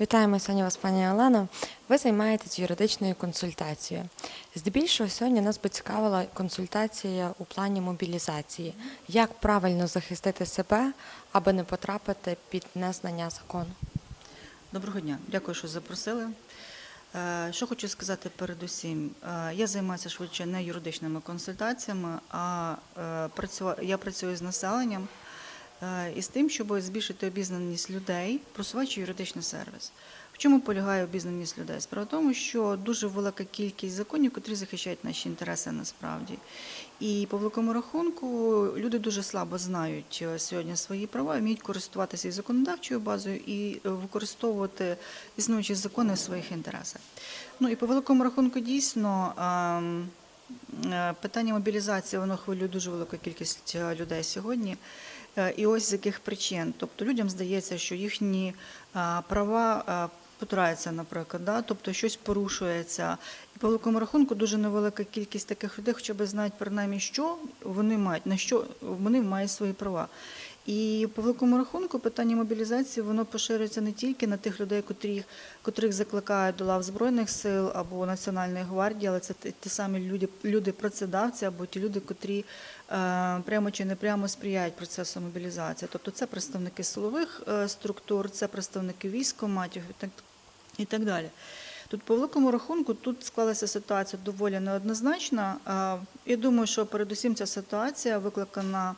Вітаємо сьогодні вас, пані Олено. Ви займаєтесь юридичною консультацією. Здебільшого сьогодні нас би цікавила консультація у плані мобілізації. Як правильно захистити себе, аби не потрапити під незнання закону? Доброго дня, дякую, що запросили. Е, Що хочу сказати передусім, Е, я займаюся швидше не юридичними консультаціями, а е, я працюю з населенням е, і з тим, щоб збільшити обізнаність людей, просуваючи юридичний сервіс. В чому полягає обізнаність людей? Справа в тому, що дуже велика кількість законів, які захищають наші інтереси насправді. І по великому рахунку люди дуже слабо знають е, сьогодні свої права, вміють користуватися і законодавчою базою і е, використовувати існуючі закони в своїх інтересах. Ну і по великому рахунку дійсно. ем, Питання мобілізації воно хвилює дуже велика кількість людей сьогодні. Е, І ось з яких причин. Тобто людям здається, що їхні е, права е, наприклад, да? тобто щось порушується. І по великому рахунку дуже невелика кількість таких людей, хоча б знають принаймні, що вони мають, на що вони мають свої права. І по великому рахунку питання мобілізації воно поширюється не тільки на тих людей, котрих, котрих закликають до лав Збройних сил або Національної гвардії, але це ті, самі люди, люди працедавці або ті люди, котрі е, прямо чи непрямо сприяють процесу мобілізації. Тобто це представники силових е, структур, це представники військоматів і так, і так далі. Тут по великому рахунку тут склалася ситуація доволі неоднозначна. Е, Я думаю, що передусім ця ситуація викликана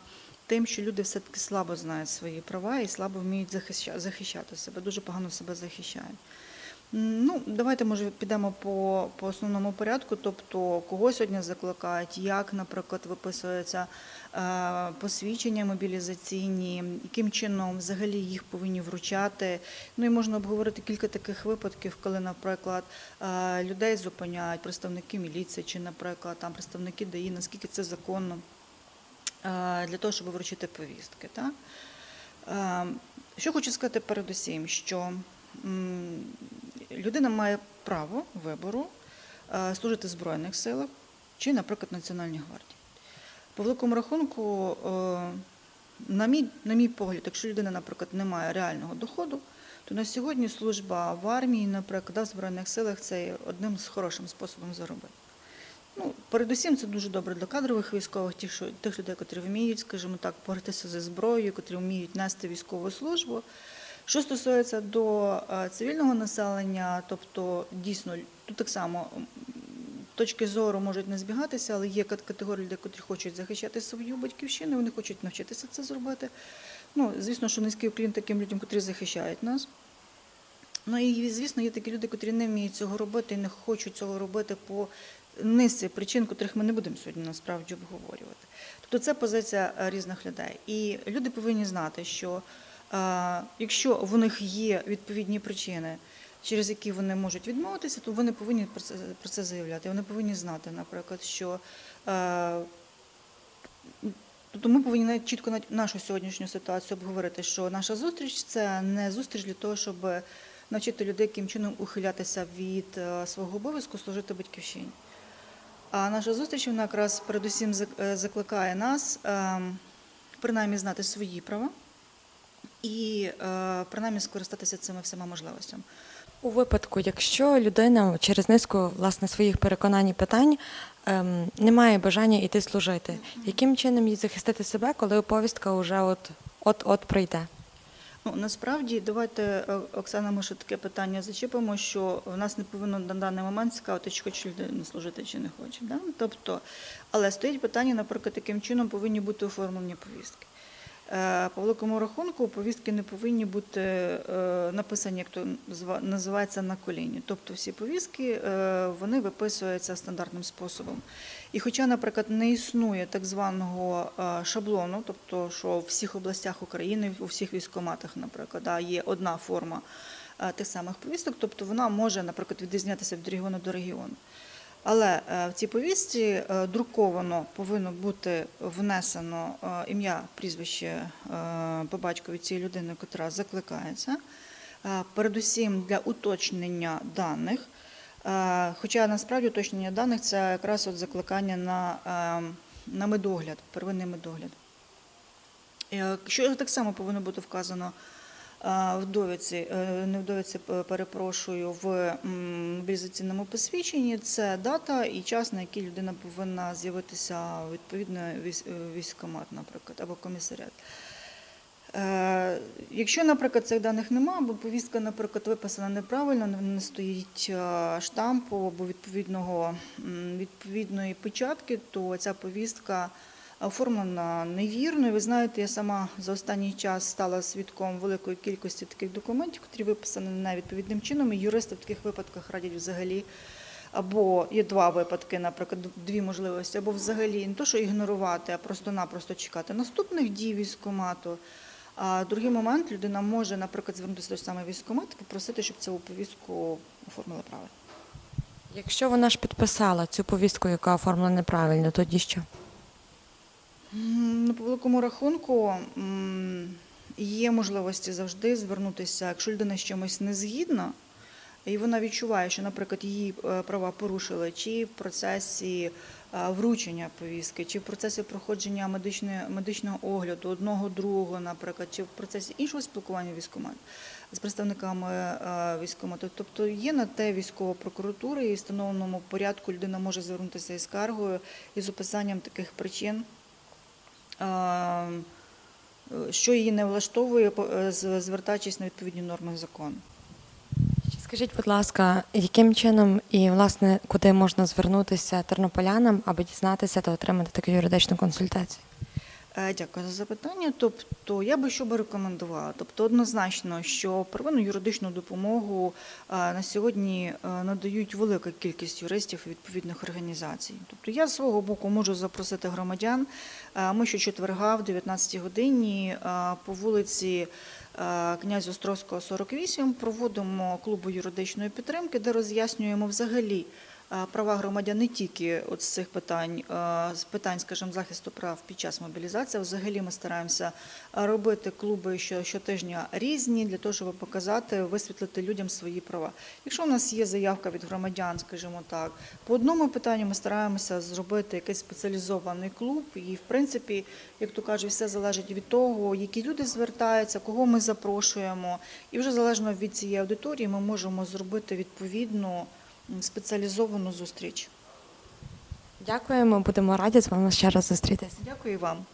тим, що люди все-таки слабо знають свої права і слабо вміють захища- захищати себе, дуже погано себе захищають. Ну, давайте, може, підемо по, по основному порядку, тобто кого сьогодні закликають, як, наприклад, виписуються е, посвідчення мобілізаційні, яким чином взагалі їх повинні вручати. Ну і можна обговорити кілька таких випадків, коли, наприклад, е, людей зупиняють представники міліції чи, наприклад, там представники ДАІ, наскільки це законно для того, щоб вручити повістки. Так? Е, Що хочу сказати передусім, що людина має право вибору е, служити в Збройних силах чи, наприклад, Національній гвардії. По великому рахунку, е, на мій, на мій погляд, якщо людина, наприклад, не має реального доходу, то на сьогодні служба в армії, наприклад, в Збройних силах це одним з хорошим способом заробити. Ну, передусім, це дуже добре для кадрових військових, тих, що, тих людей, котрі вміють, скажімо так, боротися зі зброєю, котрі вміють нести військову службу. Що стосується до е, цивільного населення, тобто дійсно тут так само точки зору можуть не збігатися, але є категорії людей, котрі хочуть захищати свою батьківщину, вони хочуть навчитися це зробити. Ну, звісно, що низький уклін таким людям, котрі захищають нас. Ну і звісно, є такі люди, котрі не вміють цього робити і не хочуть цього робити по низці причин, котрих ми не будемо сьогодні насправді обговорювати. Тобто це позиція е, різних людей. І люди повинні знати, що е, якщо в них є відповідні причини, через які вони можуть відмовитися, то вони повинні про це, заявляти. Вони повинні знати, наприклад, що е, Тобто ми повинні навіть чітко нашу сьогоднішню ситуацію обговорити, що наша зустріч це не зустріч для того, щоб навчити людей, яким чином ухилятися від свого обов'язку служити батьківщині. А наша зустріч вона якраз передусім е, закликає нас ем, принаймні знати свої права і е, принаймні скористатися цими всіма можливостями. У випадку, якщо людина через низку власне своїх переконань і питань ем, не має бажання йти служити, яким чином їй захистити себе, коли повістка вже от от от прийде? Ну насправді давайте е, Оксана, ми ще таке питання зачепимо, що в нас не повинно на даний момент цікавити, чи хоче людина служити, чи не хоче. Да? Тобто, але стоїть питання, наприклад, таким чином повинні бути оформлені повістки. Е, По великому рахунку повістки не повинні бути е, написані, як то називається на коліні. Тобто всі повістки е, вони виписуються стандартним способом. І хоча, наприклад, не існує так званого шаблону, тобто що в всіх областях України, у всіх військоматах, наприклад, є одна форма тих самих повісток, тобто вона може, наприклад, відрізнятися від регіону до регіону. Але е, в цій повістці е, друковано повинно бути внесено е, ім'я, прізвище по батькові цієї людини, яка закликається. Передусім для уточнення даних. Хоча насправді уточнення даних це якраз от закликання на, на медогляд, первинний медогляд. Що так само повинно бути вказано е, в е, не в довідці, п- перепрошую, в мобілізаційному посвідченні це дата і час, на який людина повинна з'явитися відповідно е, наприклад, або комісаріат. Якщо, наприклад, цих даних немає, або повістка, наприклад, виписана неправильно, не- стоїть штампу або відповідного відповідної печатки, то ця повістка оформлена невірно. І ви знаєте, я сама за останній час стала свідком великої кількості таких документів, які виписані невідповідним чином. І юристи в таких випадках радять взагалі. Або є два випадки, наприклад, дві можливості, або взагалі не то, що ігнорувати, а просто-напросто чекати наступних дій військкомату. А другий момент людина може, наприклад, звернутися до саме військкомат попросити, щоб цю повістку оформили правильно. Якщо вона ж підписала цю повістку, яка оформлена неправильно, тоді що? Ну, по великому рахунку є можливості завжди звернутися, якщо людина з чимось не згідна, і вона відчуває, що, наприклад, її е, права порушили чи в процесі е, вручення повістки, чи в процесі проходження медичної, медичного огляду одного другого, наприклад, чи в процесі іншого спілкування військкомат з представниками е, військкомату. Тобто є на те військова прокуратура і в встановленому порядку людина може звернутися із скаргою і з описанням таких причин. Е, Що її не влаштовує, е, звертаючись на відповідні норми закону. Скажіть, будь ласка, яким чином і власне куди можна звернутися тернополянам, аби дізнатися та отримати таку юридичну консультацію? Е, Дякую за запитання. Тобто, я би що би рекомендувала? Тобто, однозначно, що первинну юридичну допомогу е, на сьогодні е, надають велика кількість юристів відповідних організацій. Тобто, я з свого боку можу запросити громадян. Ми щочетверга в 19 годині по вулиці князя Острозького, 48 проводимо клубу юридичної підтримки, де роз'яснюємо взагалі права громадян не тільки от з цих питань, з питань, скажімо, захисту прав під час мобілізації. Взагалі ми стараємося робити клуби що- щотижня різні для того, щоб показати, висвітлити людям свої права. Якщо у нас є заявка від громадян, скажімо так, по одному питанню ми стараємося зробити якийсь спеціалізований клуб, і в принципі, як то кажуть, все залежить від того, які люди звертаються, кого ми запрошуємо, і вже залежно від цієї аудиторії ми можемо зробити відповідну спеціалізовану зустріч. Дякуємо, будемо раді з вами ще раз зустрітися. Дякую вам.